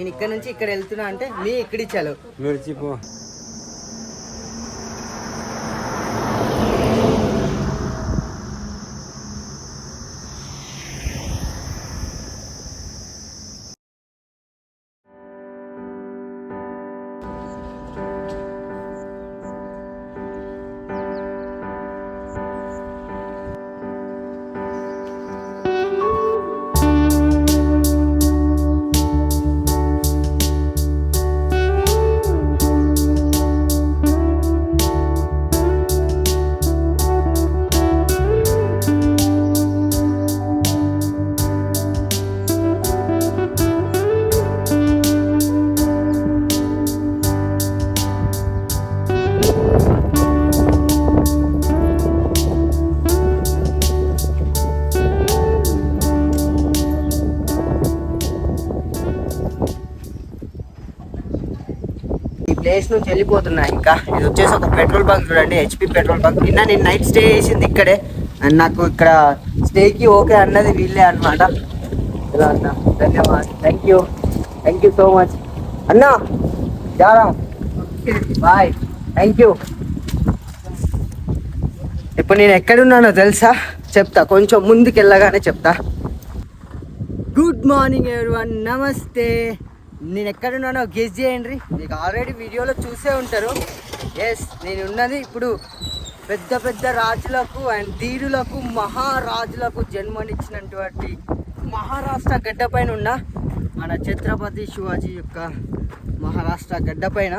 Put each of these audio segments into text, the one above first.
నేను ఇక్కడ నుంచి ఇక్కడ వెళ్తున్నా అంటే మీ ఇక్కడ ఇచ్చాను వెళ్ళిపోతున్నాయి ఇంకా. ఇది వచ్చేసి ఒక పెట్రోల్ బంక్ చూడండి హెచ్పి పెట్రోల్ బంక్. నిన్న నేను నైట్ స్టే చేసింది ఇక్కడే. అండ్ నాకు ఇక్కడ స్టేకి ఓకే అన్నది వీళ్ళే అనమాట ఇలా అన్నా ధన్యవాదాలు. Thank you thank you so much అన్నా జారా. బాయ్ థ్యాంక్ యూ ఇప్పుడు నేను ఎక్కడున్నానో తెలుసా? చెప్తా. కొంచెం ముందుకు వెళ్ళగానే చెప్తా. గుడ్ మార్నింగ్ ఎవరివన్ నమస్తే నేను ఎక్కడున్నానో గెస్ చేయండి. మీకు ఆల్రెడీ వీడియోలో చూసే ఉంటారు. ఎస్ నేను ఉన్నది ఇప్పుడు పెద్ద పెద్ద రాజులకు అండ్ ధీరులకు మహారాజులకు జన్మనిచ్చినటువంటి మహారాష్ట్ర గడ్డ పైన ఉన్న మన ఛత్రపతి శివాజీ యొక్క మహారాష్ట్ర గడ్డ పైన.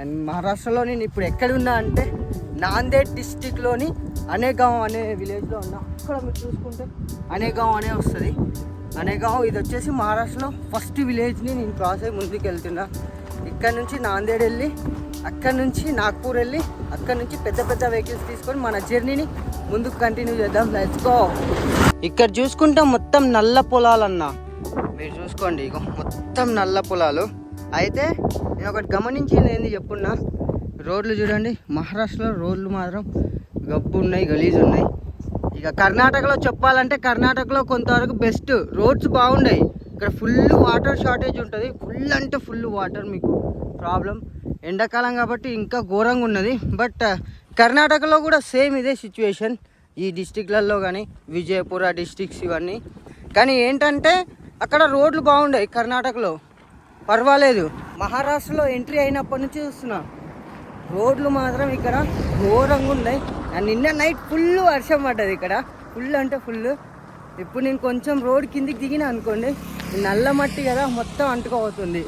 అండ్ మహారాష్ట్రలో నేను ఇప్పుడు ఎక్కడున్నా అంటే నాందేడ్ డిస్టిక్లోని అనేగాం అనే విలేజ్లో ఉన్నా. అక్కడ మీరు చూసుకుంటే అనేగాం అనే వస్తుంది. అనేగాం ఇది వచ్చేసి మహారాష్ట్రలో ఫస్ట్ విలేజ్ని నేను క్రాస్ అయ్యి ముందుకు వెళ్తున్నా ఇక్కడ నుంచి నాందేడ్ వెళ్ళి అక్కడ నుంచి నాగ్పూర్ వెళ్ళి అక్కడ నుంచి పెద్ద పెద్ద వెహికల్స్ తీసుకొని మన జర్నీని ముందుకు కంటిన్యూ చేద్దాం. లెట్స్ గో ఇక్కడ చూసుకుంటే మొత్తం నల్ల పొలాలన్నా. మీరు చూసుకోండి ఇక మొత్తం నల్ల పొలాలు. అయితే నేను ఒకటి గమనించింది ఏంది చెప్పున్నా? రోడ్లు చూడండి మహారాష్ట్రలో రోడ్లు మాత్రం గబ్బు ఉన్నాయి గలీజ్ ఉన్నాయి ఇక కర్ణాటకలో చెప్పాలంటే కర్ణాటకలో కొంతవరకు బెస్ట్ రోడ్స్ బాగున్నాయి. ఇక్కడ ఫుల్ వాటర్ షార్టేజ్ ఉంటుంది. ఫుల్ అంటే ఫుల్ వాటర్ మీకు ప్రాబ్లం ఎండాకాలం కాబట్టి ఇంకా ఘోరంగా ఉన్నది. బట్ uh, కర్ణాటకలో కూడా సేమ్ ఇదే సిచ్యువేషన్ ఈ డిస్టిక్లలో కానీ విజయపుర డిస్టిక్స్ ఇవన్నీ. కానీ ఏంటంటే అక్కడ రోడ్లు బాగున్నాయి కర్ణాటకలో. పర్వాలేదు. మహారాష్ట్రలో ఎంట్రీ అయినప్పటి నుంచి చూస్తున్నాను రోడ్లు మాత్రం ఇక్కడ ఘోరంగా ఉన్నాయి. నిన్న నైట్ ఫుల్ వర్షం పడ్డది ఇక్కడ. ఫుల్ అంటే ఫుల్ ఇప్పుడు నేను కొంచెం రోడ్ కిందికి దిగిన అనుకోండి నల్ల మట్టి కదా మొత్తం అంటుకోబోతుంది.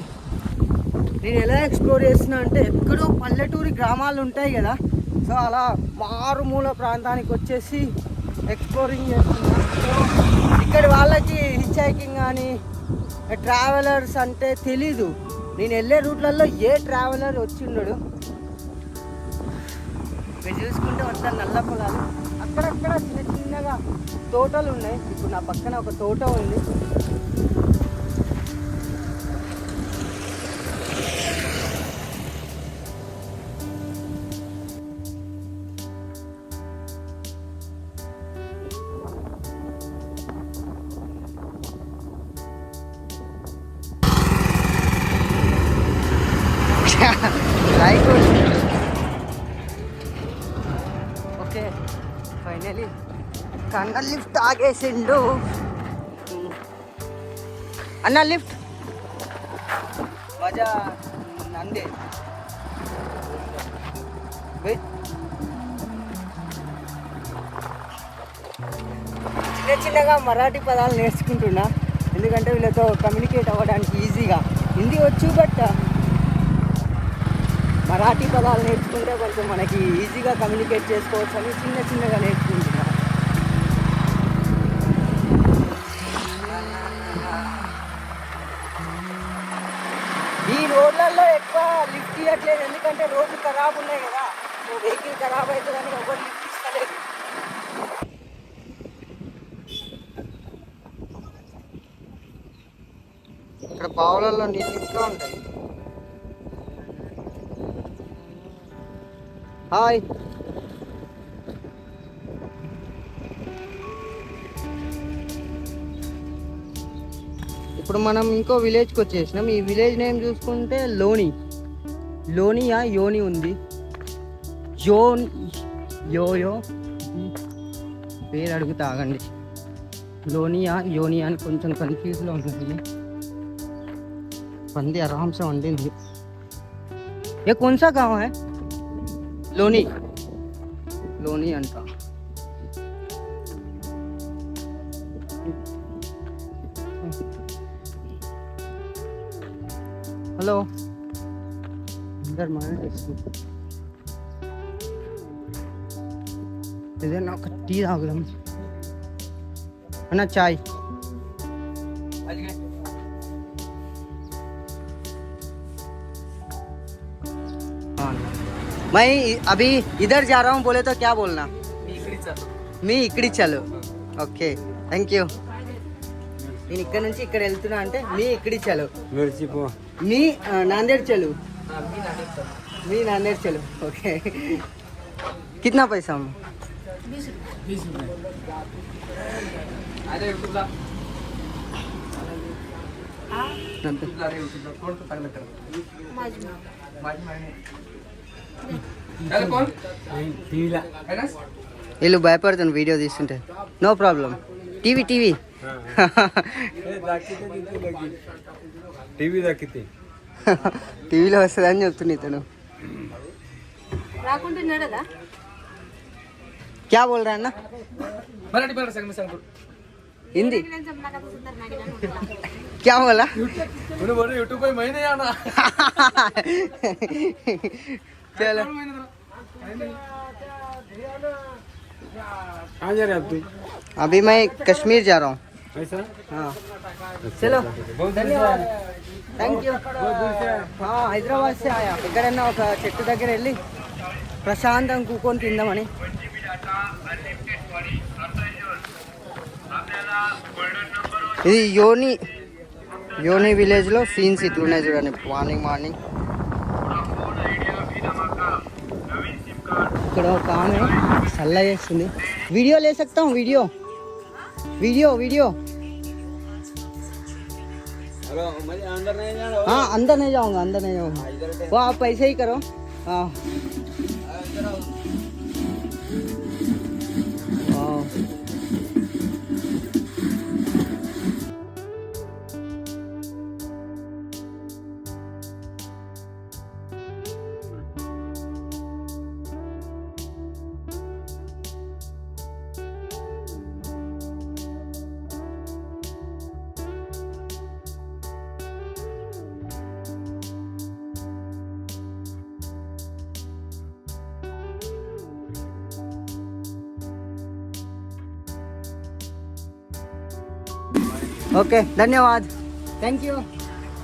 నేను ఎలా ఎక్స్ప్లోర్ చేస్తున్నా అంటే ఎక్కడో పల్లెటూరి గ్రామాలు ఉంటాయి కదా. సో అలా మారుమూల ప్రాంతానికి వచ్చేసి ఎక్స్ప్లోరింగ్ చేస్తున్నా. ఇక్కడ వాళ్ళకి హిచ్ హైకింగ్ కానీ ట్రావెలర్స్ అంటే తెలీదు. నేను వెళ్ళే రూట్లలో ఏ ట్రావెలర్ వచ్చిండడు. మీరు చూసుకుంటే మొత్తం నల్ల పొలాలు. అక్కడక్కడ చిన్న చిన్నగా తోటలు ఉన్నాయి. ఇప్పుడు నా పక్కన ఒక తోట ఉంది. కన్న అన్న లిఫ్ట్. మజా నందే. చిన్న చిన్నగా మరాఠీ పదాలు నేర్చుకుంటున్నా. ఎందుకంటే వీళ్ళతో కమ్యూనికేట్ అవ్వడానికి ఈజీగా హిందీ వచ్చు బట్ uh, మరాఠీ పదాలు నేర్చుకుంటే కొంచెం మనకి ఈజీగా కమ్యూనికేట్ చేసుకోవచ్చు అని చిన్న చిన్నగా నేర్చుకుంటున్నా. ఈ ఎక్కువ లిఫ్ట్ ఇవ్వట్లేదు ఎందుకంటే రోడ్లు ఖరాబ్ ఉన్నాయి కదా. వెహికల్ ఖరాబ్ అవుతుందని ఎవరు లిఫ్ట్ ఇస్తలేదు. ఇక్కడ బావులలో నీళ్ళు ఇంకా ఉంటాయి. హాయ్. ఇప్పుడు మనం ఇంకో విలేజ్కి వచ్చేసినాం. ఈ విలేజ్ నేమ్ చూసుకుంటే లోని. లోనియా యోని ఉంది. యోన్ యోయో పేరు అడుగుతా ఆగండి లోనియా యోనియా అని కొంచెం కన్ఫ్యూజ్లో ఉంటుంది. పంది ఆరామ్సే వండింది ఏ కొన్సా కావా లోని. లోని అంట. హలో అందరు మాట్లాడేస్తుంది ఏదైనా ఒక టీ తాగుదాం అన్న చాయ్ हाँ मैं अभी इधर जा रहा हूँ बोले तो क्या बोलना మీ ఇక్కడి చలు ఓకే థ్యాంక్ యూ నేను ఇక్కడ నుంచి ఇక్కడ వెళ్తున్నా అంటే మీ ఇక్కడి చలు మిర్చిపో మీ ఆ, నాందేడ్ చలు మీ నాందేడ్ చలు ఓకే कितना पैसा हम వీళ్ళు భయపడుతాను వీడియో తీస్తుంటే no problem TV TV TV దక్కితే టీవీలో వస్తుంది అని చెప్తున్నా ఇతను రాకుంటున్నాడదా क्या बोल रहा है ना मराठी मराठी सांग मी सांगतो हिंदी क्या बोला म्हणे बरं युट्यूब पे महिने या ना चलो कहाँ जा रहे आप तुम अभी मैं कश्मीर जा रहा हूँ ధన్యవాదాలు. థ్యాంక్ యూ హైదరాబాద్ ఎక్కడన్నా ఒక చెట్టు దగ్గర వెళ్ళి ప్రశాంతం కూకొని తిందామని. ఇది యోని యోని విలేజ్లో సీన్స్ ఇట్లున్నాయి చూడండి. Morning morning. ఇక్కడ ఒక ఆమె సల్లా చేస్తుంది. వీడియో లేసక్తాం వీడియో. Video video. अंदर नहीं जाना हाँ अंदर नहीं जाऊँगा अंदर नहीं जाऊँगा। वो आप पैसे ही करो। हाँ। ओके धन्यवाद. थैंक यू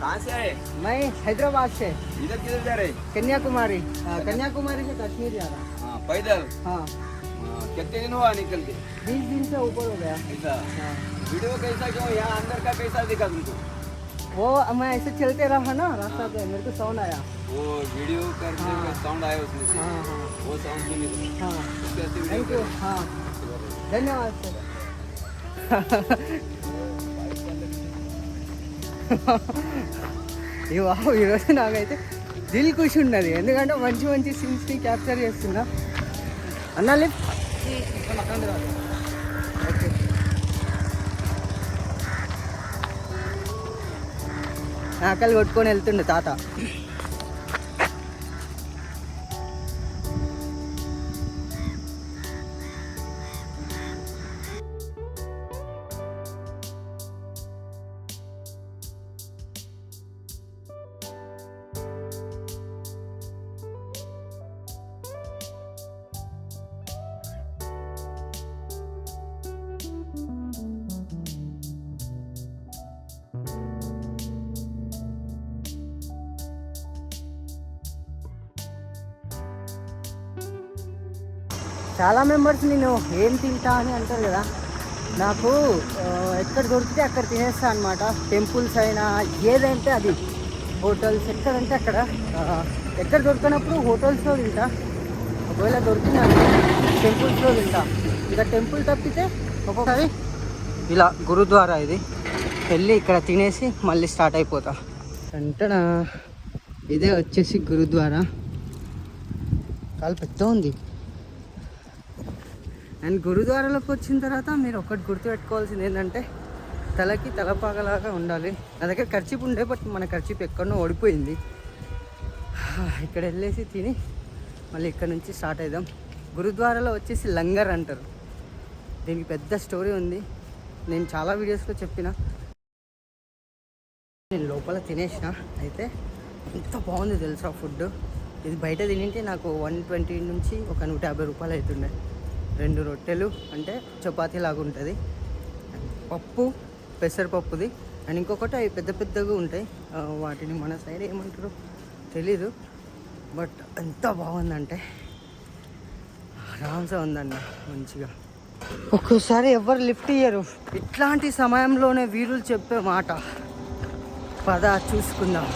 कहाँ से आए? मैं हैदराबाद से. इधर किधर जा रहे? कन्याकुमारी. हाँ, कन्याकुमारी से कश्मीर जा रहा. हाँ पैदल? हाँ. हाँ, कितने दिन हुआ निकल के? बीस दिन से ऊपर हो गया. ऐसा हाँ. वीडियो कैसा क्यों? यहाँ अंदर का कैसा दिखा तुमको? वो मैं ऐसे चलते रहा ना रास्ता पे मेरे को साउंड आया. वो वीडियो करने हाँ। साउंड आया उसमें से? हाँ हाँ. वो साउंड सुनी तुम हाँ. थैंक यू हाँ। धन्यवाद सर ఈ వావ్ ఈరోజు నాకైతే దిల్ ఖుషి ఉన్నది. ఎందుకంటే మంచి మంచి సీన్స్ని క్యాప్చర్ చేస్తున్నా. అన్నా లిఫ్ట్ ఓకే ఆకలి కొట్టుకొని వెళ్తుండే తాత. చాలా మెంబర్స్ నేను ఏం తింటా అని అంటారు కదా నాకు ఎక్కడ దొరికితే అక్కడ తినేస్తా అనమాట టెంపుల్స్ అయినా ఏదంటే అది. హోటల్స్ ఎక్కడంటే అక్కడ. ఎక్కడ దొరికినప్పుడు హోటల్స్లో తింటా. ఒకవేళ దొరికినా టెంపుల్స్లో తింటా. ఇంకా టెంపుల్ తప్పితే ఒక్కొక్కసారి ఇలా గురుద్వారా ఇది. వెళ్ళి ఇక్కడ తినేసి మళ్ళీ స్టార్ట్ అయిపోతా. వెంటనే ఇదే వచ్చేసి గురుద్వారా. చాలా పెద్ద ఉంది. అండ్ గురుద్వారాలోకి వచ్చిన తర్వాత మీరు ఒకటి గుర్తుపెట్టుకోవాల్సింది ఏంటంటే తలకి తలపాగలాగా ఉండాలి. నా దగ్గర ఖర్చీపు ఉండే బట్ మన ఖర్చీపు ఎక్కడనో ఓడిపోయింది. ఇక్కడ వెళ్ళేసి తిని మళ్ళీ ఇక్కడ నుంచి స్టార్ట్ అవుదాం గురుద్వారాలో వచ్చేసి లంగర్ అంటారు. దీనికి పెద్ద స్టోరీ ఉంది. నేను చాలా వీడియోస్లో చెప్పిన. నేను లోపల తినేసిన. అయితే ఎంత బాగుంది తెలుసా ఫుడ్ ఇది బయట తినింటే నాకు వన్ ట్వంటీ నుంచి ఒక నూట యాభై రూపాయలు అవుతుండే. రెండు రొట్టెలు అంటే చపాతీ లాగా ఉంటుంది. పప్పు పెసరపప్పుది అండ్ ఇంకొకటి అవి పెద్ద పెద్దగా ఉంటాయి. వాటిని మన సైడ్ ఏమంటారు? తెలీదు. బట్ ఎంత బాగుందంటే ఆరామ్సే ఉందండి మంచిగా. ఒక్కోసారి ఎవరు లిఫ్ట్ ఇయ్యరు. ఇట్లాంటి సమయంలోనే వీరులు చెప్పే మాట. పద చూసుకుందాం.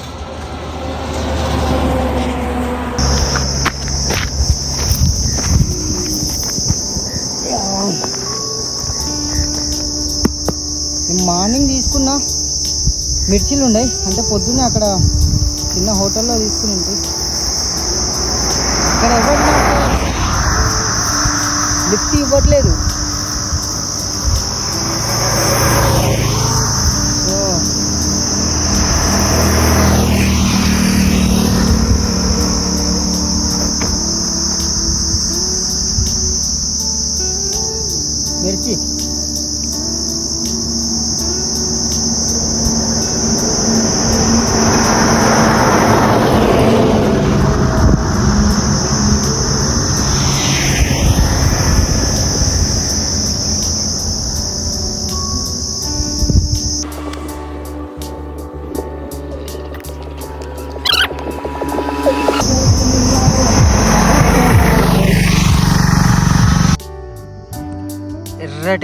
మార్నింగ్ తీసుకున్న మిర్చిలు ఉన్నాయి అంటే పొద్దున్నే అక్కడ చిన్న హోటల్లో తీసుకుని ఉంటాయి ఇక్కడ ఎవరు నాకు లిఫ్ట్ ఇవ్వట్లేదు.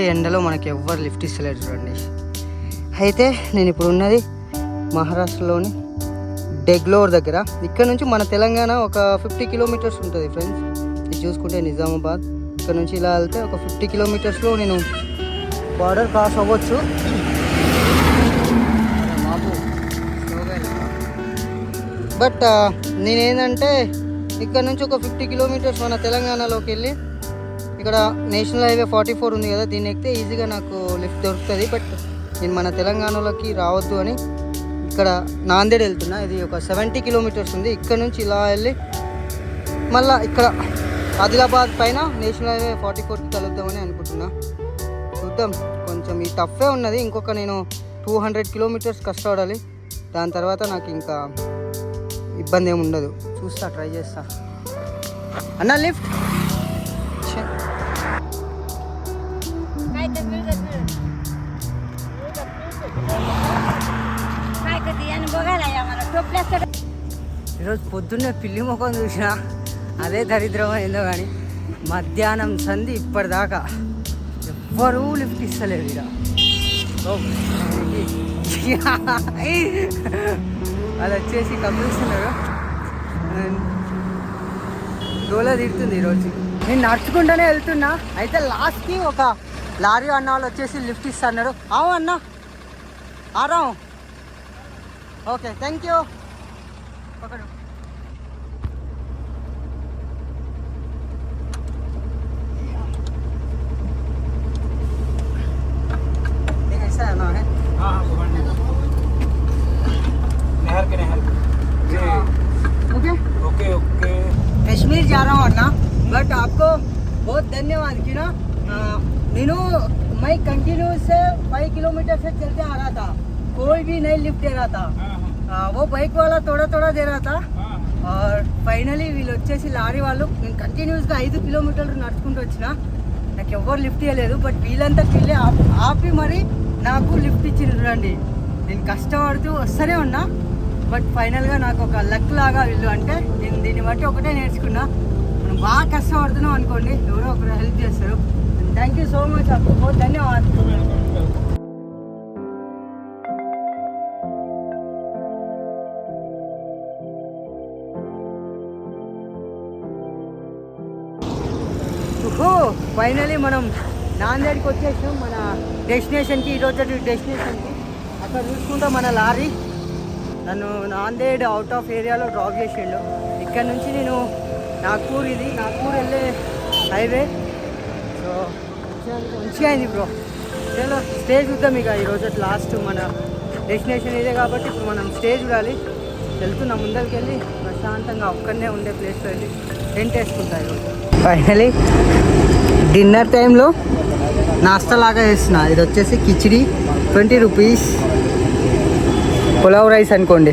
ఎర్రటి ఎండలో మనకి ఎవ్వరు లిఫ్ట్ ఇస్తలేరు చూడండి. అయితే నేను ఇప్పుడు ఉన్నది మహారాష్ట్రలోని డెగ్లోర్ దగ్గర. ఇక్కడ నుంచి మన తెలంగాణ ఒక ఫిఫ్టీ కిలోమీటర్స్ ఉంటుంది ఫ్రెండ్స్. ఇది చూసుకుంటే నిజామాబాద్. ఇక్కడ నుంచి ఇలా వెళ్తే ఒక ఫిఫ్టీ కిలోమీటర్స్లో నేను బార్డర్ క్రాస్ అవ్వచ్చు. బట్ నేనేంటంటే ఇక్కడ నుంచి ఒక ఫిఫ్టీ కిలోమీటర్స్ మన తెలంగాణలోకి వెళ్ళి ఇక్కడ నేషనల్ హైవే ఫార్టీ ఫోర్ ఉంది కదా దీన్ని ఎక్కితే ఈజీగా నాకు లిఫ్ట్ దొరుకుతుంది. బట్ నేను మన తెలంగాణలోకి రావద్దు అని ఇక్కడ నాందేడ్ వెళ్తున్నా. ఇది ఒక సెవెంటీ కిలోమీటర్స్ ఉంది. ఇక్కడ నుంచి ఇలా వెళ్ళి మళ్ళీ ఇక్కడ ఆదిలాబాద్ పైన నేషనల్ హైవే ఫార్టీ ఫోర్కి కలుద్దామని అనుకుంటున్నా. చూద్దాం. కొంచెం ఈ టఫే ఉన్నది. ఇంకొక నేను టూ హండ్రెడ్ కిలోమీటర్స్ కష్టపడాలి. దాని తర్వాత నాకు ఇంకా ఇబ్బంది ఏమి ఉండదు. చూస్తా ట్రై చేస్తా. అన్న లిఫ్ట్. ఈరోజు పొద్దున్నే పిల్లి ముఖం చూసిన అదే దరిద్రం ఏందో కానీ మధ్యాహ్నం సంధి ఇప్పటిదాకా ఎవ్వరూ లిఫ్ట్ ఇస్తలేదు ఇక అది వచ్చేసి కంపిస్తున్నారు డోలో తిడుతుంది ఈరోజు. నేను నడుచుకుంటూనే వెళ్తున్నా. అయితే లాస్ట్కి ఒక లారీ అన్న వాళ్ళు వచ్చేసి లిఫ్ట్ ఇస్తున్నారు. అవు అన్న. ఆరాం. ఓకే థ్యాంక్ యూ ఒకడు. आ, नीनू मैं कंटिन्यू से फाइव किलोमीटर से चलते आ रहा था कोई भी नहीं लिफ्ट दे रहा था आ, वो बाइक वाला थोड़ा थोड़ा दे रहा था ఆర్ ఫైనలీ వీళ్ళు వచ్చేసి లారీ వాళ్ళు నేను కంటిన్యూస్గా ఐదు కిలోమీటర్లు నడుచుకుంటూ వచ్చిన నాకు ఎవ్వరు లిఫ్ట్ ఇవ్వలేదు బట్ వీళ్ళంతా వెళ్ళి ఆపి ఆపి మరి నాకు లిఫ్ట్ ఇచ్చిండ్రు చూడండి నేను కష్టపడుతూ వస్తూనే ఉన్నా బట్ ఫైనల్గా నాకు ఒక లక్ లాగా వీళ్ళు అంటే నేను దీన్ని బట్టి ఒకటే నేర్చుకున్నా మనం బాగా కష్టపడుతున్నాం అనుకోండి ఎవరో ఒకరు హెల్ప్ చేస్తారు థ్యాంక్ యూ సో మచ్ అప్పు ధన్యవాదాలు ఫైనలీ మనం నాందేడ్కి వచ్చేసాం మన డెస్టినేషన్కి ఈరోజు డెస్టినేషన్కి అక్కడ చూసుకుంటా మన లారీ. నన్ను నాందేడ్ అవుట్ ఆఫ్ ఏరియాలో డ్రాప్ చేసిండు. ఇక్కడ నుంచి నేను నాగ్పూర్ ఇది. నాగ్పూర్ వెళ్ళే హైవే మంచిగా అయింది బ్రో. చలో స్టే చూద్దాం ఇక ఈరోజు లాస్ట్ మన డెస్టినేషన్ ఇదే కాబట్టి ఇప్పుడు మనం స్టే చూడాలి. వెళ్తున్నా ముందరికి వెళ్ళి ప్రశాంతంగా ఒక్కడనే ఉండే ప్లేస్లో వెళ్ళి టెంట్ వేసుకుంటా ఈరోజు. ఫైనలీ డిన్నర్ టైంలో నాస్తా లాగా వేసిన ఇది వచ్చేసి khichdi twenty rupees pulao rice అనుకోండి.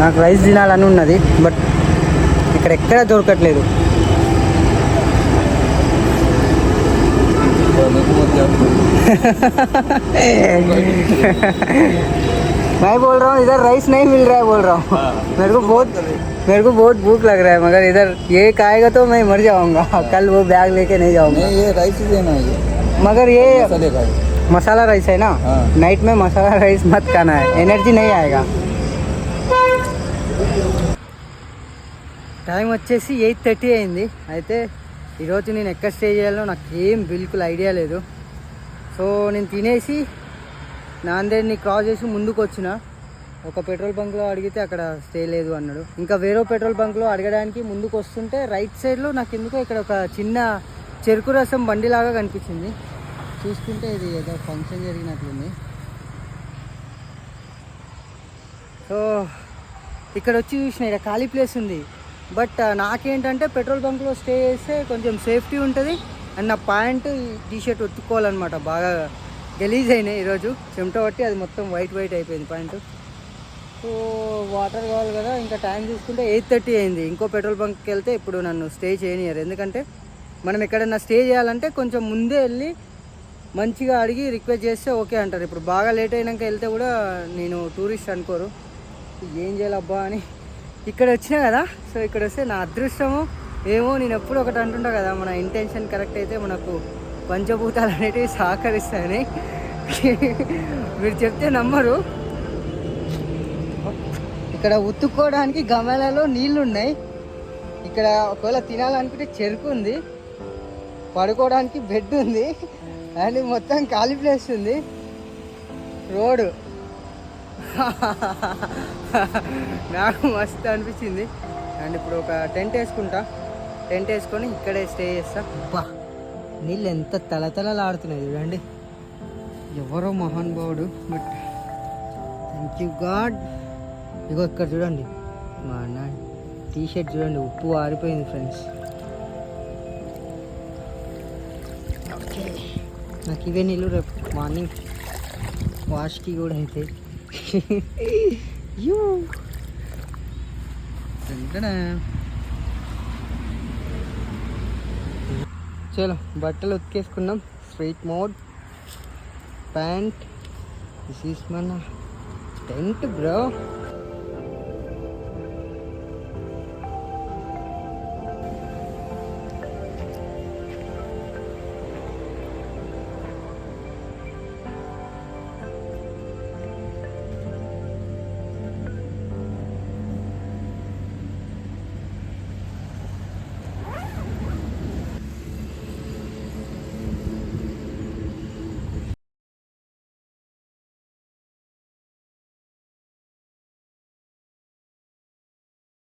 నాకు రైస్ తినాలని ఉన్నది బట్ ఇక్కడ ఎక్కడ దొరకట్లేదు मैं बोल रहा हूँ इधर राइस नहीं मिल रहा है बोल रहा हूँ मेरे को बहुत मेरे को बहुत भूख लग रहा है मगर इधर ये खाएगा तो मैं मर जाऊंगा कल वो बैग लेके नहीं जाऊंगा नहीं ये राइस ही देना है मगर ये मसाले का है। मसाला राइस है ना हाँ। नाइट में मसाला राइस मत खाना है एनर्जी नहीं आएगा టైం వచ్చేసి ఎయిట్ థర్టీ అయింది. అయితే ఈరోజు నేను ఎక్కడ స్టే చేయాలో నాకు ఏం బిల్కుల్ ఐడియా లేదు. సో నేను తినేసి నాందేడ్ని క్రాస్ చేసి ముందుకు వచ్చిన ఒక పెట్రోల్ బంక్లో అడిగితే అక్కడ స్టే లేదు అన్నాడు. ఇంకా వేరే పెట్రోల్ బంక్లో అడగడానికి ముందుకు వస్తుంటే రైట్ సైడ్లో నాకు ఎందుకో ఇక్కడ ఒక చిన్న చెరుకు రసం బండిలాగా కనిపించింది. చూసుకుంటే ఇది ఏదో ఫంక్షన్ జరిగినట్లుంది. సో ఇక్కడ వచ్చి చూసిన ఇక్కడ ఖాళీ ప్లేస్ ఉంది. బట్ నాకేంటంటే పెట్రోల్ బంక్లో స్టే చేస్తే కొంచెం సేఫ్టీ ఉంటుంది. అండ్ నా ప్యాంటు టీ షర్ట్ బాగా గలీజ్ అయినాయి ఈరోజు. చెమట పట్టి అది మొత్తం వైట్ వైట్ అయిపోయింది ప్యాంటు. సో వాటర్ కావాలి కదా ఇంకా టైం చూసుకుంటే ఎయిట్ థర్టీ అయింది. ఇంకో పెట్రోల్ బంక్కి వెళ్తే ఇప్పుడు నన్ను స్టే చేయనియరు ఎందుకంటే మనం ఎక్కడన్నా స్టే చేయాలంటే కొంచెం ముందే వెళ్ళి మంచిగా అడిగి రిక్వెస్ట్ చేస్తే ఓకే అంటారు. ఇప్పుడు బాగా లేట్ అయినాక వెళ్తే కూడా నేను టూరిస్ట్ అనుకోరు. ఏం చేయాలబ్బా అని ఇక్కడ వచ్చినా కదా? సో ఇక్కడ వస్తే నా అదృష్టము. ఏమో నేను ఎప్పుడు ఒకటి అంటుంటా కదా మన ఇంటెన్షన్ కరెక్ట్ అయితే మనకు పంచభూతాలు అనేటివి సహకరిస్తాయని. మీరు చెప్తే నమ్మరు. ఇక్కడ ఉతుక్కోవడానికి గమలలో నీళ్ళు ఉన్నాయి ఇక్కడ ఒకవేళ తినాలనుకుంటే చెరుకు ఉంది. పడుకోవడానికి బెడ్ ఉంది. అండ్ మొత్తం ఖాళీ ప్లేస్ ఉంది. రోడ్ నాకు మస్తు అనిపించింది. అండ్ ఇప్పుడు ఒక టెంట్ వేసుకుంటా. టెంట్ వేసుకొని ఇక్కడే స్టే చేస్తా. బా నీళ్ళు ఎంత తలతలలాడుతున్నాయి చూడండి. ఎవరో మహానుభావుడు. బట్ థ్యాంక్ యూ గాడ్ ఇగో ఇక్కడ చూడండి. మా అన్న టీ షర్ట్ చూడండి ఉప్పు ఆరిపోయింది ఫ్రెండ్స్ ఓకే నాకు ఇవే నీళ్ళు రేపు మార్నింగ్ వాష్కి కూడా అవుతాయి యూ టంటనా. చలో బట్టలు ఉతికేసుకున్నాం. Straight mode pant this is మన టెంట్ బ్రో